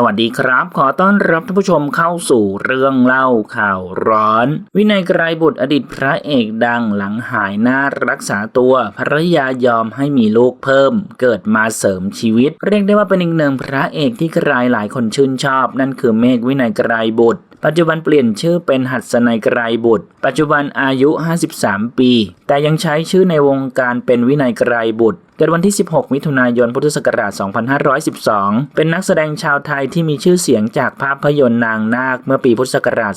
สวัสดีครับ ขอต้อนรับท่านผู้ชมเข้าสู่เรื่องเล่าข่าวร้อน วินัยไกรบุตรอดีตพระเอกดังหลังหายหน้ารักษาตัวภรรยายอมให้มีลูกเพิ่ม เกิดมาเสริมชีวิต เรียกได้ว่าเป็นอีกหนึ่งพระเอกที่ใครหลายคนชื่นชอบ นั่นคือเมฆวินัยไกรบุตรปัจจุบันเปลี่ยนชื่อเป็นหัสนัยไกรบุตร ปัจจุบันอายุ 53 ปี แต่ยังใช้ชื่อในวงการเป็นวินัยไกรบุตร เกิดวันที่ 16 มิถุนายน พุทธศักราช 2512 เป็นนักแสดงชาวไทยที่มีชื่อเสียงจากภาพยนตร์นางนาคเมื่อปีพุทธศักราช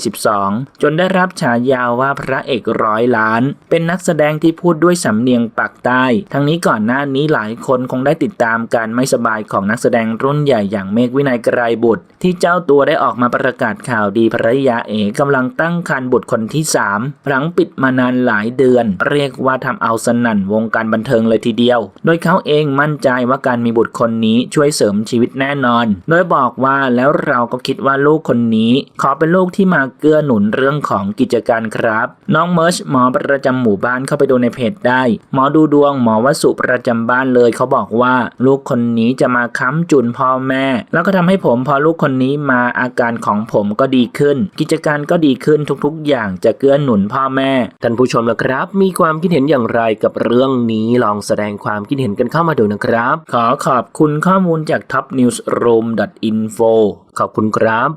2542 จนได้รับฉายาว่าพระเอกร้อยล้าน เป็นนักแสดงที่พูดด้วยสำเนียงปากใต้ ทั้งนี้ก่อนหน้านี้หลายคนคงได้ติดตามการไม่สบายของนักแสดงรุ่นใหญ่อย่างเมฆวินัยไกรบุตร ที่เจ้าตัวได้ออกมาประกาศข่าวดีภรรยาเอกกำลังตั้งครรภ์บุตรคนที่ 3 หลังปิดมานานหลายเดือน เรียกว่าทำเอาสนั่นวงการบันเทิงเลยทีเดียว โดยเขาเองมั่นใจว่าการมีบุตรคนนี้ช่วยเสริมชีวิตแน่นอน โดยบอกว่าแล้วเราก็คิดว่าลูกคนนี้ ขอเป็นลูกที่มาเกื้อหนุนเรื่องของกิจการครับ น้องเมิร์ชหมอประจำหมู่บ้านเข้าไปดูในเพจได้ หมอดูดวงหมอวสุประจำบ้านเลยเขาบอกว่า ลูกคนนี้จะมาค้ำจุนพ่อแม่ แล้วก็ทำให้ผมพอลูกคนนี้มาอาการของผมก็ดีขึ้น กิจการก็ดีขึ้นทุกๆ อย่างจะเกื้อหนุนพ่อแม่ท่านผู้ชมละครับ มีความคิดเห็นอย่างไรกับเรื่องนี้ลองแสดงความคิดเห็นกันเข้ามาดูนะครับ ขอขอบคุณข้อมูลจาก topnewsroom.info ขอบคุณครับ